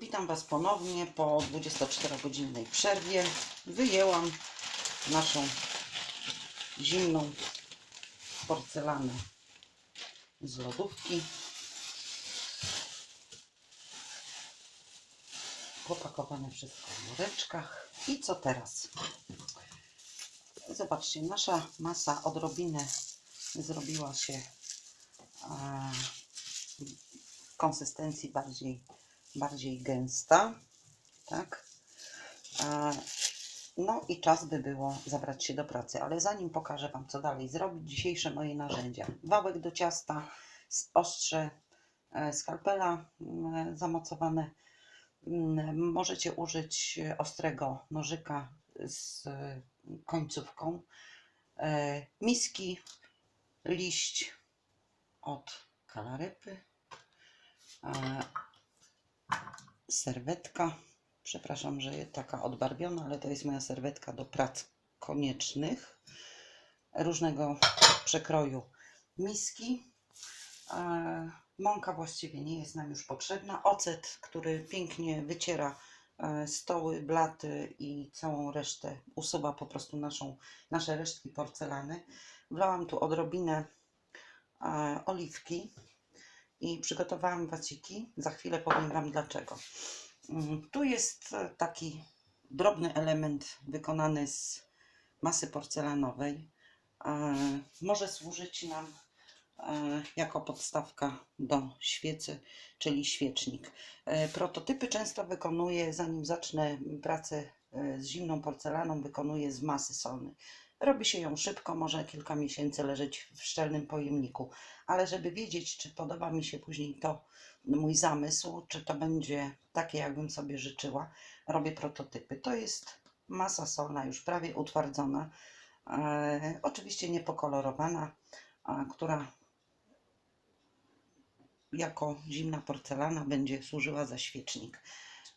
Witam Was ponownie po 24-godzinnej przerwie. Wyjęłam naszą zimną porcelanę z lodówki. Popakowane wszystko w woreczkach. I co teraz? Zobaczcie, nasza masa odrobinę zrobiła się e, konsystencji bardziej, bardziej gęsta, tak? No i czas by było zabrać się do pracy, ale zanim pokażę Wam, co dalej zrobić, dzisiejsze moje narzędzia. Wałek do ciasta, ostrze, e, skalpela mm, zamocowane. Mm, Możecie użyć e, ostrego nożyka z e, końcówką. E, Miski, liść od kalarypy, serwetka. Przepraszam, że jest taka odbarwiona, ale to jest moja serwetka do prac koniecznych. Różnego przekroju miski. E, Mąka właściwie nie jest nam już potrzebna. Ocet, który pięknie wyciera e, stoły, blaty i całą resztę, usuwa po prostu naszą, nasze resztki porcelany. Wlałam tu odrobinę e, oliwki i przygotowałam waciki. Za chwilę powiem Wam dlaczego. Mm, Tu jest taki drobny element wykonany z masy porcelanowej. E, Może służyć nam e, jako podstawka do świecy, czyli świecznik. E, Prototypy często wykonuję, zanim zacznę pracę z zimną porcelaną, wykonuję z masy solnej. Robi się ją szybko, może kilka miesięcy leżeć w szczelnym pojemniku, ale żeby wiedzieć, czy podoba mi się później to mój zamysł, czy to będzie takie, jakbym sobie życzyła, robię prototypy. To jest masa solna już prawie utwardzona, e, oczywiście niepokolorowana, a, która jako zimna porcelana będzie służyła za świecznik.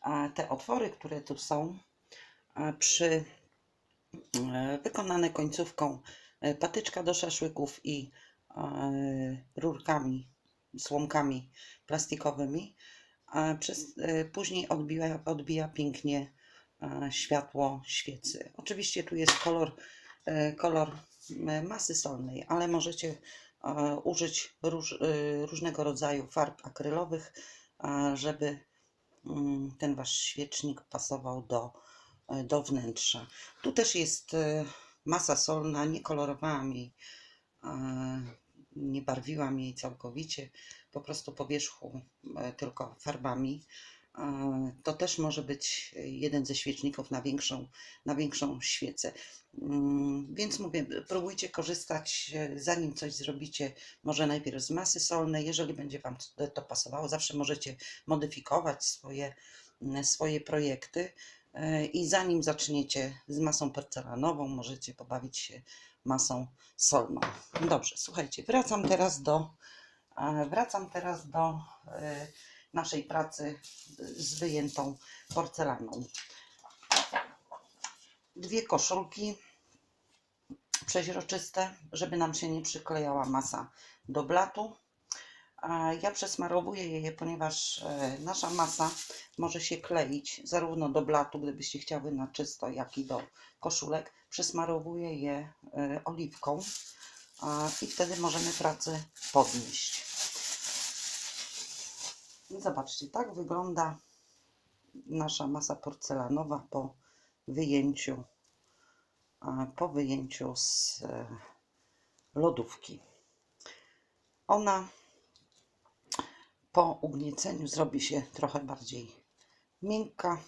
A te otwory, które tu są, a, przy e, wykonane końcówką e, patyczka do szaszłyków i e, rurkami, słomkami plastikowymi, przez, e, później odbija, odbija pięknie e, światło świecy. Oczywiście tu jest kolor, e, kolor e, masy solnej, ale możecie e, użyć róż, e, różnego rodzaju farb akrylowych, e, żeby mm, ten wasz świecznik pasował do, e, do wnętrza. Tu też jest e, masa solna, nie kolorowałam jej, e, nie barwiłam jej całkowicie, po prostu po wierzchu e, tylko farbami. E, To też może być jeden ze świeczników na większą, na większą świecę. Mm, Więc mówię, próbujcie korzystać, e, zanim coś zrobicie, może najpierw z masy solnej, jeżeli będzie Wam to- pasowało, zawsze możecie modyfikować swoje, swoje projekty e, i zanim zaczniecie z masą porcelanową, możecie pobawić się masą solną. Dobrze, słuchajcie, wracam teraz do, e, wracam teraz do e, naszej pracy z wyjętą porcelaną. Dwie koszulki przeźroczyste, żeby nam się nie przyklejała masa do blatu. Ja przesmarowuję je, ponieważ e, nasza masa może się kleić zarówno do blatu, gdybyście chciały na czysto, jak i do koszulek. Przesmarowuję je e, oliwką i wtedy możemy pracę podnieść. Zobaczcie, tak wygląda nasza masa porcelanowa po wyjęciu, po wyjęciu z e, lodówki. Ona po ugnieceniu zrobi się trochę bardziej miękka.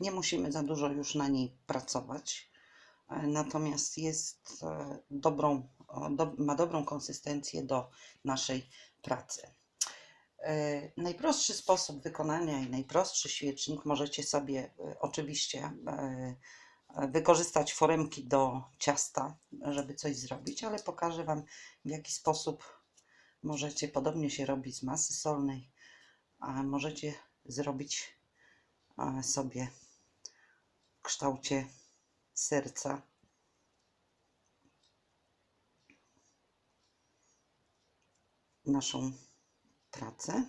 Nie musimy za dużo już na niej pracować. E, Natomiast jest e, dobrą, ma dobrą konsystencję do naszej pracy. E, Najprostszy sposób wykonania i najprostszy świecznik możecie sobie oczywiście wykorzystać foremki do ciasta, żeby coś zrobić, ale pokażę Wam w jaki sposób możecie, podobnie się robi z masy solnej, a możecie zrobić e, sobie w kształcie serca naszą pracę.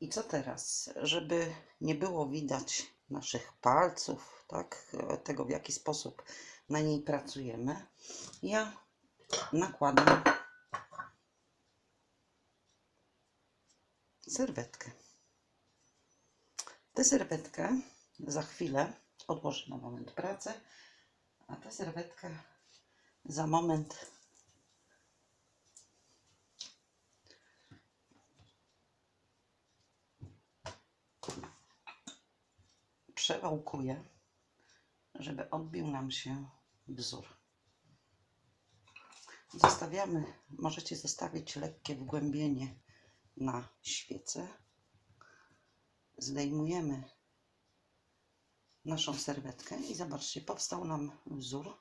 I co teraz? Żeby nie było widać naszych palców, tak? Tego w jaki sposób na niej pracujemy, ja nakładam serwetkę. Tę serwetkę za chwilę odłożę na moment pracę, a tę serwetkę za moment przewałkuję, żeby odbił nam się wzór. Zostawiamy, możecie zostawić lekkie wgłębienie na świecę. Zdejmujemy naszą serwetkę i zobaczcie, powstał nam wzór.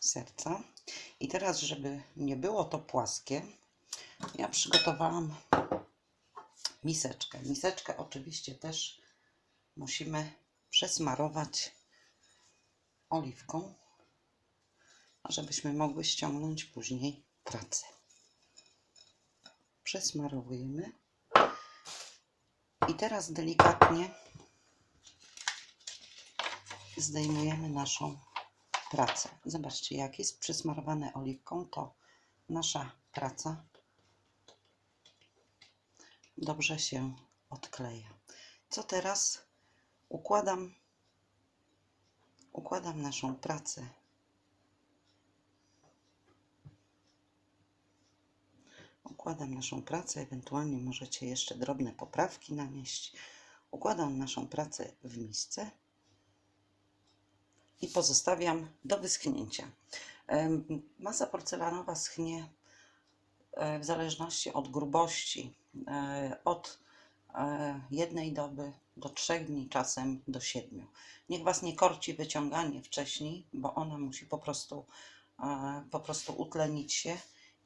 Serca. I teraz, żeby nie było to płaskie, ja przygotowałam miseczkę. Miseczkę oczywiście też musimy przesmarować oliwką, żebyśmy mogły ściągnąć później pracę. Przesmarowujemy. I teraz delikatnie zdejmujemy naszą pracę. Zobaczcie, jak jest przesmarowane oliwką, to nasza praca dobrze się odkleja. Co teraz? Układam, układam naszą pracę. Układam naszą pracę, ewentualnie możecie jeszcze drobne poprawki nanieść. Układam naszą pracę w misce i pozostawiam do wyschnięcia. Masa porcelanowa schnie e, w zależności od grubości, e, od e, jednej doby do trzech dni, czasem do siedmiu. Niech Was nie korci wyciąganie wcześniej, bo ona musi po prostu, po prostu utlenić się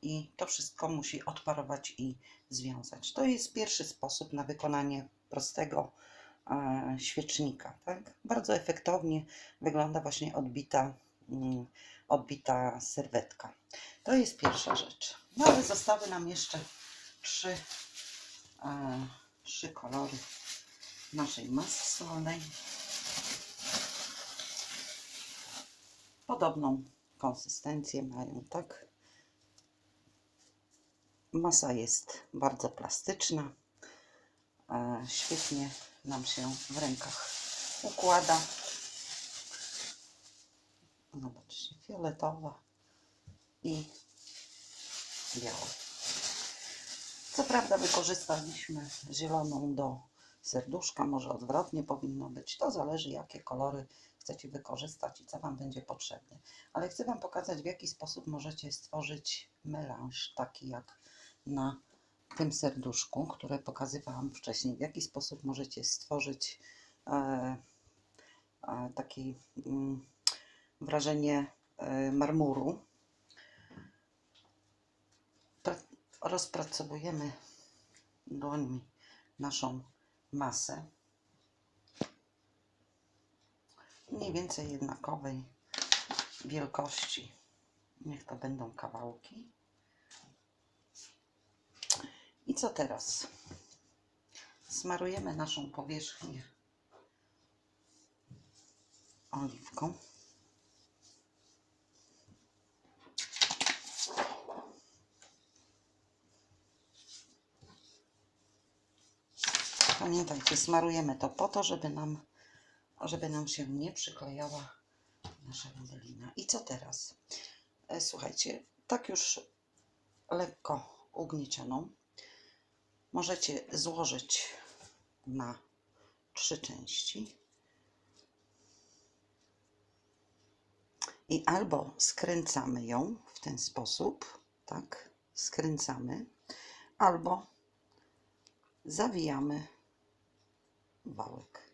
i to wszystko musi odparować i związać. To jest pierwszy sposób na wykonanie prostego e, świecznika. Tak? Bardzo efektownie wygląda właśnie odbita, mm, odbita serwetka. To jest pierwsza rzecz. No ale zostały nam jeszcze trzy, e, trzy kolory naszej masy solnej. Podobną konsystencję mają, tak? Masa jest bardzo plastyczna. E, Świetnie nam się w rękach układa. Zobaczcie, fioletowa i biała. Co prawda wykorzystaliśmy zieloną do serduszka, może odwrotnie powinno być. To zależy, jakie kolory chcecie wykorzystać i co Wam będzie potrzebne. Ale chcę Wam pokazać, w jaki sposób możecie stworzyć melanż, taki jak na tym serduszku, które pokazywałam wcześniej. W jaki sposób możecie stworzyć e, e, takie mm, wrażenie e, marmuru. Pra- rozpracowujemy dłońmi naszą masę mniej więcej jednakowej wielkości. Niech to będą kawałki. I co teraz? Smarujemy naszą powierzchnię oliwką. Pamiętajcie, smarujemy to po to, żeby nam, żeby nam się nie przyklejała nasza modelina. I co teraz? E, Słuchajcie, tak już lekko ugniecioną możecie złożyć na trzy części i albo skręcamy ją w ten sposób, tak, skręcamy, albo zawijamy wałek.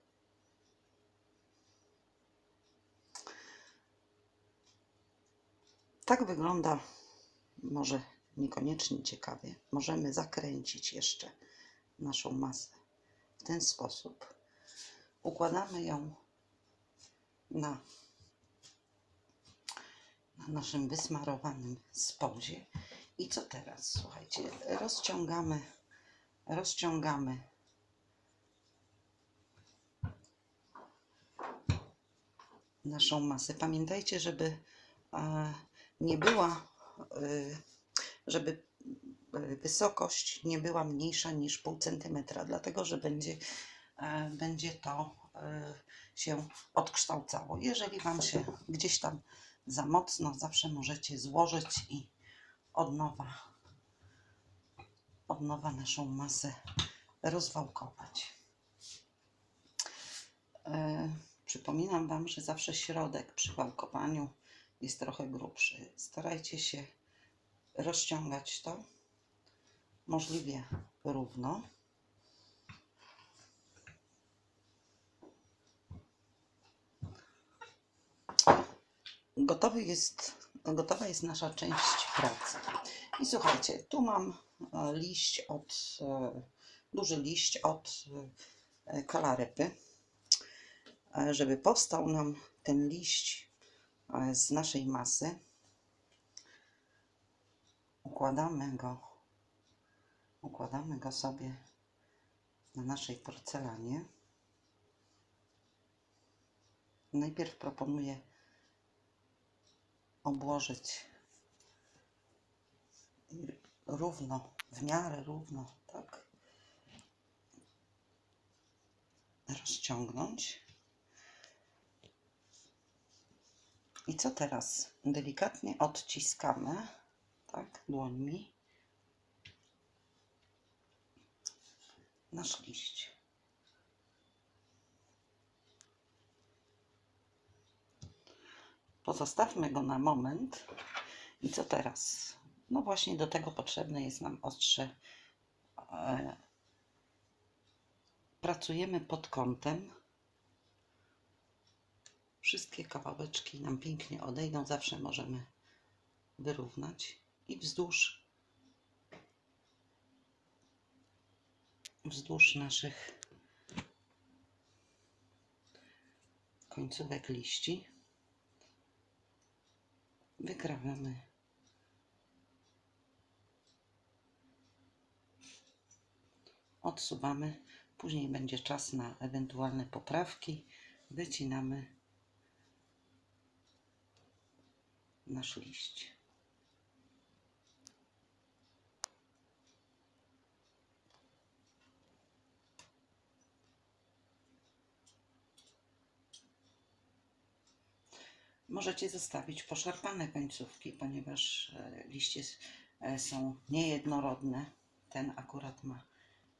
Tak wygląda może niekoniecznie ciekawie. Możemy zakręcić jeszcze naszą masę w ten sposób. Układamy ją na na naszym wysmarowanym spodzie. I co teraz? Słuchajcie, rozciągamy, rozciągamy naszą masę. Pamiętajcie, żeby e, nie była, e, żeby e, wysokość nie była mniejsza niż pół centymetra, dlatego że będzie, e, będzie to e, się odkształcało. Jeżeli Wam się gdzieś tam za mocno, zawsze możecie złożyć i od nowa, od nowa naszą masę rozwałkować. Przypominam Wam, że zawsze środek przy wałkowaniu jest trochę grubszy. Starajcie się rozciągać to możliwie równo. Gotowy jest, gotowa jest nasza część pracy. I słuchajcie, tu mam e, liść od, e, duży liść od e, kalarypy. E, Żeby powstał nam ten liść z naszej masy, układamy go, układamy go sobie na naszej porcelanie. Najpierw proponuję obłożyć równo, w miarę równo, tak? Rozciągnąć. I co teraz? Delikatnie odciskamy, tak, dłońmi nasz liść. Pozostawmy go na moment. I co teraz? No właśnie do tego potrzebne jest nam ostrze. E, Pracujemy pod kątem. Wszystkie kawałeczki nam pięknie odejdą. Zawsze możemy wyrównać. I wzdłuż. Wzdłuż naszych końcówek liści. Wykrawamy odsuwamy. Później będzie czas na ewentualne poprawki. Wycinamy nasz liść Możecie zostawić poszarpane końcówki, ponieważ e, liście e, są niejednorodne. Ten akurat ma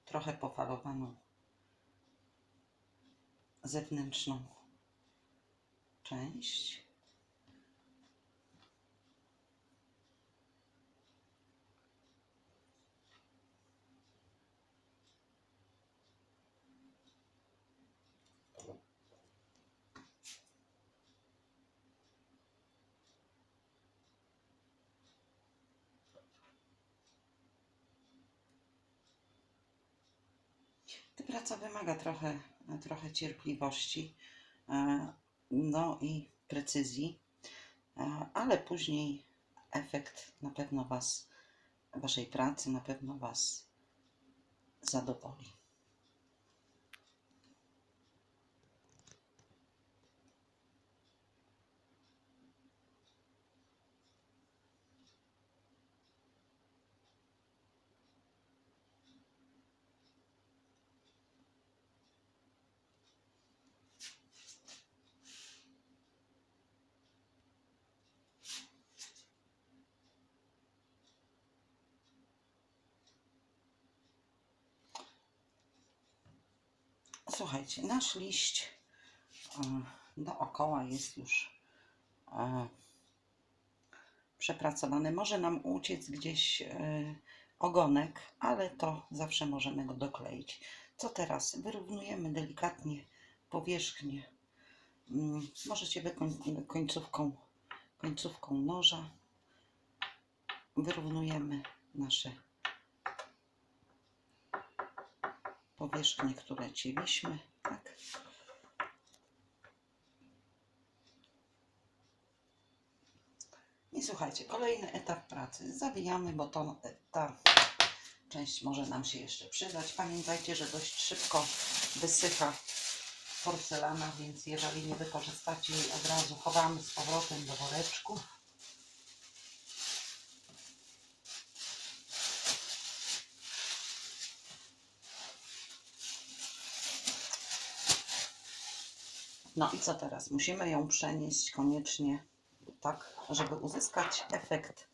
trochę pofalowaną zewnętrzną część. Ta praca wymaga trochę, trochę cierpliwości, e, no i precyzji, e, ale później efekt na pewno Was, Waszej pracy na pewno Was zadowoli. Słuchajcie, nasz liść e, dookoła jest już e, przepracowany. Może nam uciec gdzieś e, ogonek, ale to zawsze możemy go dokleić. Co teraz? Wyrównujemy delikatnie powierzchnię. Mm, Możecie końcówką, końcówką noża wyrównujemy nasze powierzchnie, które cięliśmy. Tak. I słuchajcie, kolejny etap pracy. Zawijamy, bo to, ta część może nam się jeszcze przydać. Pamiętajcie, że dość szybko wysycha porcelana, więc jeżeli nie wykorzystacie jej od razu, chowamy z powrotem do woreczku. No i co teraz? Musimy ją przenieść koniecznie tak, żeby uzyskać efekt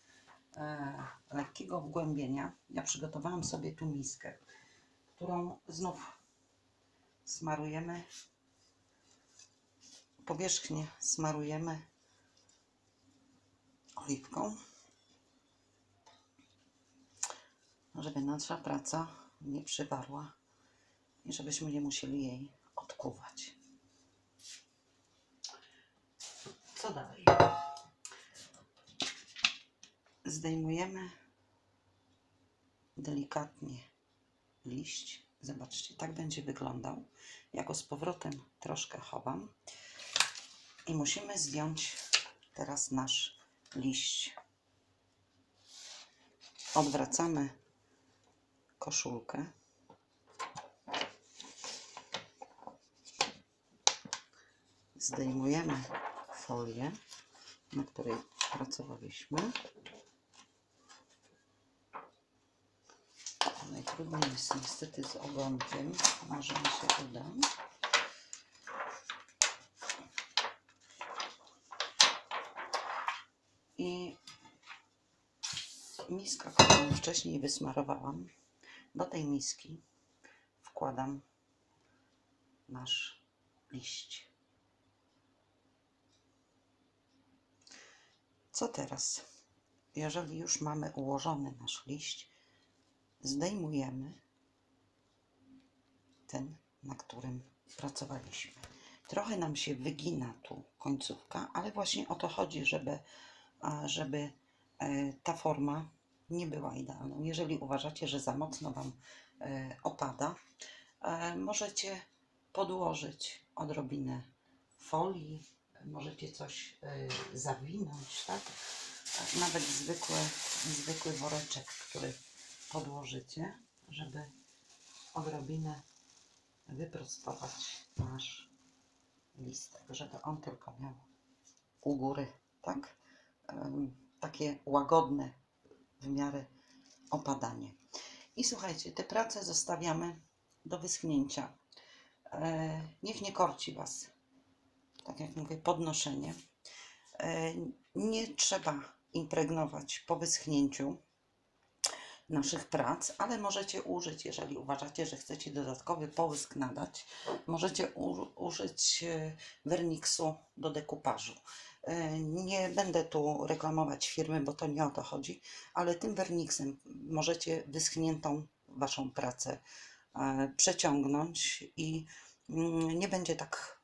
e, lekkiego wgłębienia. Ja przygotowałam sobie tu miskę, którą znów smarujemy powierzchnię smarujemy oliwką, żeby nasza praca nie przywarła i żebyśmy nie musieli jej odkuwać. Co dalej? Zdejmujemy delikatnie liść. Zobaczcie, tak będzie wyglądał. Ja go z powrotem troszkę chowam. I musimy zdjąć teraz nasz liść. Odwracamy koszulkę. Zdejmujemy folię, na której pracowaliśmy. Najtrudniej jest niestety z ogonkiem. Może mi się uda. I miska, którą wcześniej wysmarowałam, do tej miski wkładam nasz liść. Co teraz? Jeżeli już mamy ułożony nasz liść, zdejmujemy ten, na którym pracowaliśmy. Trochę nam się wygina tu końcówka, ale właśnie o to chodzi, żeby, żeby e, ta forma nie była idealną. Jeżeli uważacie, że za mocno Wam e, opada, e, możecie podłożyć odrobinę folii, możecie coś e, zawinąć, tak? E, Nawet zwykły, zwykły woreczek, który podłożycie, żeby odrobinę wyprostować nasz listek, żeby on tylko miał u góry, tak? Takie łagodne w miarę opadanie. I słuchajcie, te prace zostawiamy do wyschnięcia. E, Niech nie korci Was, tak jak mówię, podnoszenie. E, Nie trzeba impregnować po wyschnięciu naszych prac, ale możecie użyć, jeżeli uważacie, że chcecie dodatkowy połysk nadać, możecie użyć e, werniksu do dekupażu. E, Nie będę tu reklamować firmy, bo to nie o to chodzi, ale tym werniksem możecie wyschniętą Waszą pracę przeciągnąć i mm, nie będzie tak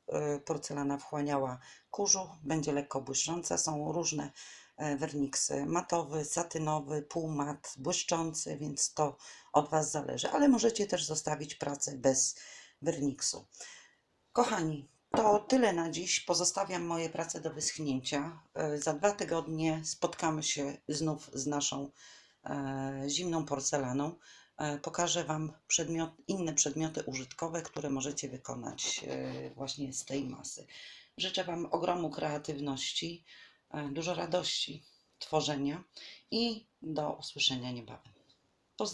porcelana wchłaniała kurzu, będzie lekko błyszcząca. Są różne e, werniksy matowy, satynowy, półmat, błyszczący, więc to od Was zależy, ale możecie też zostawić pracę bez werniksu. Kochani, to tyle na dziś. Pozostawiam moje prace do wyschnięcia. E, Za dwa tygodnie spotkamy się znów z naszą e, zimną porcelaną. E, Pokażę Wam przedmiot, inne przedmioty użytkowe, które możecie wykonać e, właśnie z tej masy. Życzę Wam ogromu kreatywności, e, dużo radości tworzenia i do usłyszenia niebawem.